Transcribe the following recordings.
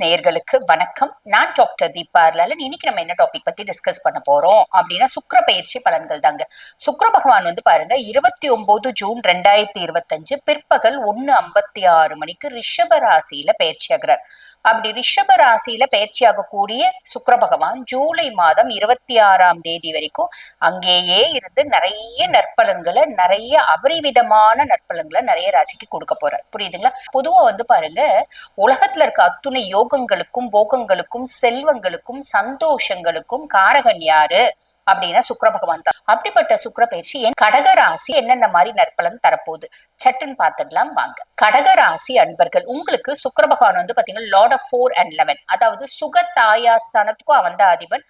நேயர்களுக்கு வணக்கம். நான் டாக்டர் தீபா இன்னைக்கு நம்ம என்ன டாபிக் பத்தி டிஸ்கஸ் பண்ண போறோம் அப்படின்னா பயிற்சி பலன்கள் தாங்க. சுக்கர பகவான் வந்து பாருங்க இருபத்தி ஒன்பது ஜூன் ரெண்டாயிரத்தி இருபத்தஞ்சு பிற்பகல் ஒன்னு ஐம்பத்தி ஆறு மணிக்கு ரிஷப ராசியில பயிற்சி ஆகிறார். அப்படி ரிஷப ராசியில பயிற்சி ஆகக்கூடிய சுக்கிர பகவான் ஜூலை மாதம் இருபத்தி ஆறாம் தேதி வரைக்கும் அங்கேயே இருந்து நிறைய நற்பலன்களை நிறைய அபரிவிதமான நற்பலன்களை நிறைய ராசிக்கு கொடுக்க போறார். புரியுதுங்களா? பொதுவா வந்து பாருங்க உலகத்துல இருக்க அத்துணை யோகங்களுக்கும் சுகங்களுக்கும் போகங்களுக்கும் செல்வங்களுக்கும் சந்தோஷங்களுக்கும் காரகன் யாரு? அப்படின்னா சுக்கர பகவான் தான். அப்படிப்பட்ட சுக்கர பயிற்சி என் கடகராசி என்னென்ன மாதிரி நற்பலன் தரப்போகுது? சட்டுன்னு பார்த்துடலாம் வாங்க. கடகராசி அன்பர்கள் உங்களுக்கு சுக்கர பகவான் வந்து பாத்தீங்கன்னா lord of four and eleven அதாவது சுக தாயார் ஸ்தானத்துக்கும் அவன் தான் அதிபன்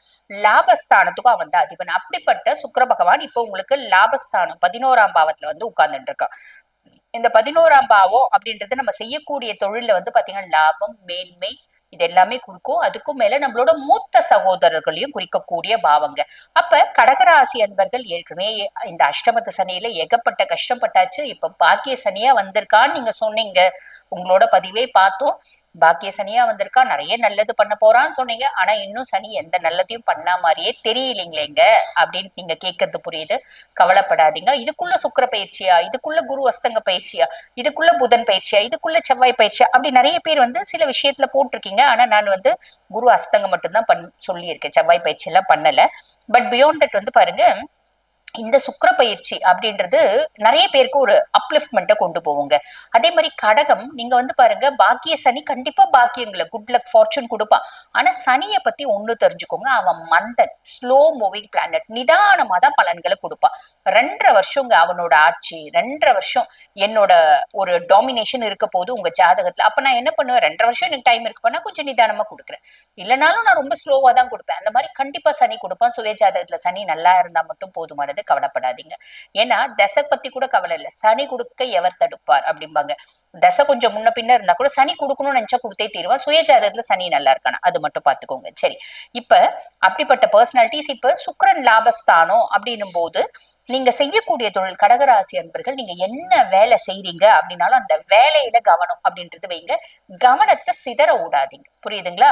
லாபஸ்தானத்துக்கும் அவன் தான் அதிபன். அப்படிப்பட்ட சுக்கர பகவான் இப்போ உங்களுக்கு லாபஸ்தானம் பதினோராம் பாவத்துல வந்து உட்கார்ந்துட்டு இருக்கான். இந்த பதினோராம் பாவம் அப்படின்றது நம்ம செய்யக்கூடிய தொழில வந்து பாத்தீங்கன்னா லாபம் மேன்மை இது எல்லாமே கொடுக்கும். அதுக்கும் மேல நம்மளோட மூத்த சகோதரர்களையும் குறிக்கக்கூடிய பாவங்க. அப்ப கடகராசி அன்பர்கள் ஏற்கனவே இந்த அஷ்டமத்து சனியில ஏகப்பட்ட கஷ்டப்பட்டாச்சு. இப்ப பாக்கிய சனியா வந்திருக்கான்னு நீங்க சொன்னீங்க. உங்களோட பதிவே பார்த்தோம். பாக்கிய சனியா வந்திருக்கா நிறைய நல்லது பண்ண போறான்னு சொன்னீங்க. ஆனா இன்னும் சனி எந்த நல்லதையும் பண்ணா மாதிரியே தெரியலீங்களேங்க அப்படின்னு நீங்க கேட்கறது புரியுது. கவலைப்படாதீங்க. இதுக்குள்ள சுக்கர பயிற்சியா? இதுக்குள்ள குரு அஸ்தங்க பயிற்சியா? இதுக்குள்ள புதன் பயிற்சியா? இதுக்குள்ள செவ்வாய் பயிற்சியா? அப்படி நிறைய பேர் வந்து சில விஷயத்துல போட்டிருக்கீங்க. ஆனா நான் வந்து குரு அஸ்தங்க மட்டும்தான் பண் சொல்லியிருக்கேன். செவ்வாய் பயிற்சி எல்லாம் பண்ணல. பட் பியாண்ட் தட் வந்து பாருங்க இந்த சுக்கர பயிற்சி அப்படின்றது நிறைய பேருக்கு ஒரு அப்லிஃப்ட்மெண்ட்டை கொண்டு போவோங்க அதே மாதிரி கடகம் நீங்க வந்து பாருங்க பாக்கிய சனி கண்டிப்பா பாக்கியங்களை குட் லக் ஃபார்ச்சூன் கொடுப்பான். ஆனா சனியை பத்தி ஒண்ணு தெரிஞ்சுக்கோங்க. அவன் மந்தன் ஸ்லோ மூவிங் பிளானட் நிதானமா தான் பலன்களை கொடுப்பான். ரெண்டரை வருஷங்க அவனோட ஆட்சி ரெண்டரை வருஷம் என்னோட ஒரு டாமினேஷன் இருக்க போது உங்க ஜாதகத்துல. அப்ப நான் என்ன பண்ணுவேன்? ரெண்டரை வருஷம் எனக்கு டைம் இருக்கு. பண்ணா கொஞ்சம் நிதானமா கொடுக்குறேன். இல்லைனாலும் நான் ரொம்ப ஸ்லோவா தான் கொடுப்பேன். அந்த மாதிரி கண்டிப்பா சனி கொடுப்பான். சுய ஜாதகத்துல சனி நல்லா இருந்தா மட்டும் போதுமானது. வந்து கவலைப்படாதீங்க. ஏன்னா தசை பத்தி கூட கவலை இல்லை. சனி கொடுக்க எவர் தடுப்பார் அப்படிம்பாங்க. தசை கொஞ்சம் முன்ன பின்ன இருந்தா கூட சனி கொடுக்கணும்னு நினைச்சா கொடுத்தே தீருவான் சுயஜாதகத்துல சனி நல்லா இருக்கணும் அது மட்டும் பாத்துக்கோங்க சரி. இப்ப அப்படிப்பட்ட பர்சனாலிட்டிஸ் இப்ப சுக்கரன் லாபஸ்தானம் அப்படின்னும் போது நீங்க செய்யக்கூடிய தொழில் கடகராசி அன்பர்கள் நீங்க என்ன வேலை செய்றீங்க அப்படின்னாலும் அந்த வேலையில கவனம் அப்படின்றது வைங்க. கவனத்தை சிதற விடாதீங்க புரியுதுங்களா?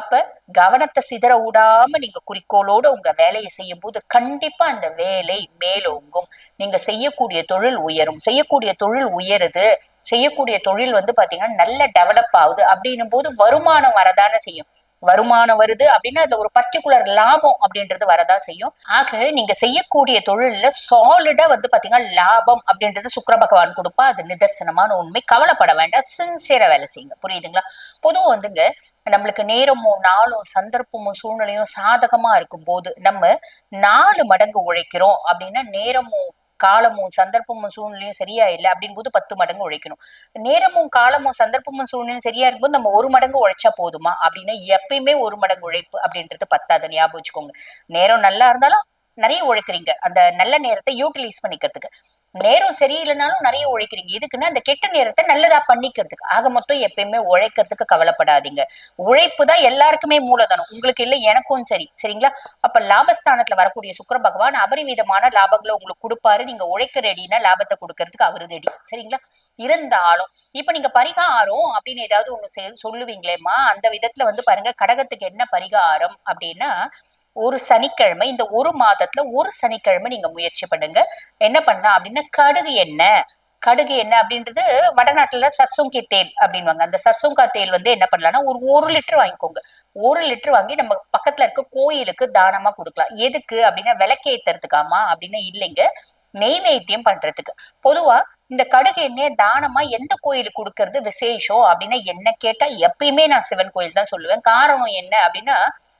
அப்ப கவனத்தை சிதற விடாம நீங்க குறிக்கோளோட உங்க வேலையை செய்யும் போது கண்டிப்பா அந்த வேலை மேலோங்கும். நீங்க செய்யக்கூடிய தொழில் உயரும். செய்யக்கூடிய தொழில் உயருது. செய்யக்கூடிய தொழில் வந்து பாத்தீங்கன்னா நல்ல டெவலப் ஆகுது. அப்படின்னும் போது வருமானம் வரதான செய்யும். வருமானம் வருது அப்படின்னா அதுல ஒரு பர்டிகுலர் லாபம் அப்படின்றது வரதான் செய்யும். ஆக நீங்க செய்யக்கூடிய தொழில்ல சாலிடா வந்து பாத்தீங்கன்னா லாபம் அப்படின்றது சுக்கர பகவான் கொடுப்பா. அது நிதர்சனமான உண்மை. கவலைப்பட வேண்டாம். சின்சியரா வேலை செய்யுங்க. புரியுதுங்களா? பொதுவும் வந்துங்க நம்மளுக்கு நேரமும் நாளும் சந்தர்ப்பமும் சூழ்நிலையும் சாதகமா இருக்கும் போது நம்ம நாலு மடங்கு உழைக்கிறோம் அப்படின்னா நேரமும் காலமும் சந்தர்ப்பமும் சூழ்நிலையும் சரியா இல்லை அப்படின்னு போது பத்து மடங்கு உழைக்கணும். நேரமும் காலமும் சந்தர்ப்பமும் சூழ்நிலையும் சரியா இருக்கும்போது நம்ம ஒரு மடங்கு உழைச்சா போதுமா? அப்படின்னா எப்பயுமே ஒரு மடங்கு உழைப்பு அப்படின்றது பத்தாது. ஞாபகம் வச்சுக்கோங்க. நேரம் நல்லா இருந்தாலும் நிறைய உழைக்கிறீங்க. அந்த நல்ல நேரத்தை யூட்டிலைஸ் பண்ணிக்கிறதுக்கு. நேரம் சரியில்லைனாலும் நிறைய உழைக்கிறீங்க. இதுக்குன்னா அந்த கெட்ட நேரத்தை நல்லதா பண்ணிக்கிறதுக்கு. ஆக மொத்தம் எப்பயுமே உழைக்கிறதுக்கு கவலைப்படாதீங்க. உழைப்பு தான் எல்லாருக்குமே மூலதனம். உங்களுக்கு இல்லை எனக்கும் சரி. சரிங்களா? அப்ப லாபஸ்தானத்துல வரக்கூடிய சுக்கர பகவான் அபரிவிதமான லாபங்களை உங்களுக்கு கொடுப்பாரு. நீங்க உழைக்க ரெடினா லாபத்தை கொடுக்கறதுக்கு அவரு ரெடி சரிங்களா? இருந்தாலும் இப்ப நீங்க பரிகாரம் அப்படின்னு ஏதாவது ஒண்ணு சொல்லுவீங்களேம்மா? அந்த விதத்துல வந்து பாருங்க கடகத்துக்கு என்ன பரிகாரம் அப்படின்னா ஒரு சனிக்கிழமை இந்த ஒரு மாதத்துல ஒரு சனிக்கிழமை நீங்க முயற்சி பண்ணுங்க. என்ன பண்ணலாம் அப்படின்னா கடுகு எண்ணெய். கடுகு எண்ணெய் அப்படின்றது வடநாட்டுல சர்சுங்கி தேல் அப்படின்வாங்க அந்த சர்சுங்கா தேல் வந்து என்ன பண்ணலாம்னா ஒரு ஒரு லிட்டர் வாங்கிக்கோங்க. ஒரு லிட்டர் வாங்கி நம்ம பக்கத்துல இருக்க கோயிலுக்கு தானமா கொடுக்கலாம். எதுக்கு அப்படின்னா விளக்கேத்துறதுக்காமா அப்படின்னா இல்லைங்க. நெய்வேத்தியம் பண்றதுக்கு. பொதுவா இந்த கடுகு எண்ணெயை தானமா எந்த கோயிலுக்கு கொடுக்கறது விசேஷம் அப்படின்னா என்ன கேட்டா எப்பயுமே நான் சிவன் கோயில் தான் சொல்லுவேன். காரணம் என்ன அப்படின்னா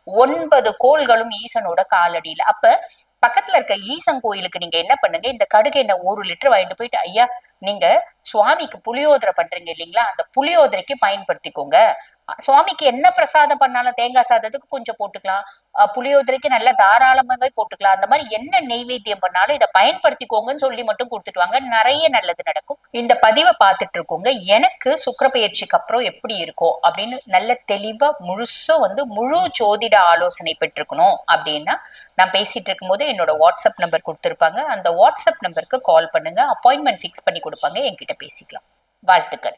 ஒன்பது கோள்களும் ஈசனோட காலடியில. அப்ப பக்கத்துல இருக்க ஈசன் கோயிலுக்கு நீங்க என்ன பண்ணுங்க? இந்த கடுகு எண்ணெய் ஒரு லிட்டர் வாங்கிட்டு போயிட்டு ஐயா நீங்க சுவாமிக்கு புளியோதரை பண்றீங்க இல்லைங்களா? அந்த புளியோதரைக்கு பயன்படுத்திக்கோங்க. சுவாமிக்கு என்ன பிரசாதம் பண்ணாலும் தேங்காய் சாதத்துக்கு கொஞ்சம் போட்டுக்கலாம். புளியோதரைக்கு நல்ல தாராளமாவே போட்டுக்கலாம். அந்த மாதிரி என்ன நெய்வேத்தியம் பண்ணாலும் இதை பயன்படுத்திக்கோங்கன்னு சொல்லி மட்டும் கொடுத்துட்டு வாங்க. நிறைய நல்லது நடக்கும். இந்த பதிவை பார்த்துட்டு இருக்கோங்க. எனக்கு சுக்கர பயிற்சிக்கு அப்புறம் எப்படி இருக்கும் அப்படின்னு நல்ல தெளிவா முழுசும் வந்து முழு ஜோதிட ஆலோசனை பெற்றிருக்கணும் அப்படின்னா நான் பேசிட்டு இருக்கும்போது என்னோட வாட்ஸ்அப் நம்பர் கொடுத்துருப்பாங்க. அந்த வாட்ஸ்அப் நம்பருக்கு கால் பண்ணுங்க. அப்பாயின்மெண்ட் ஃபிக்ஸ் பண்ணி கொடுப்பாங்க. என்கிட்ட பேசிக்கலாம். வாழ்த்துக்கள்.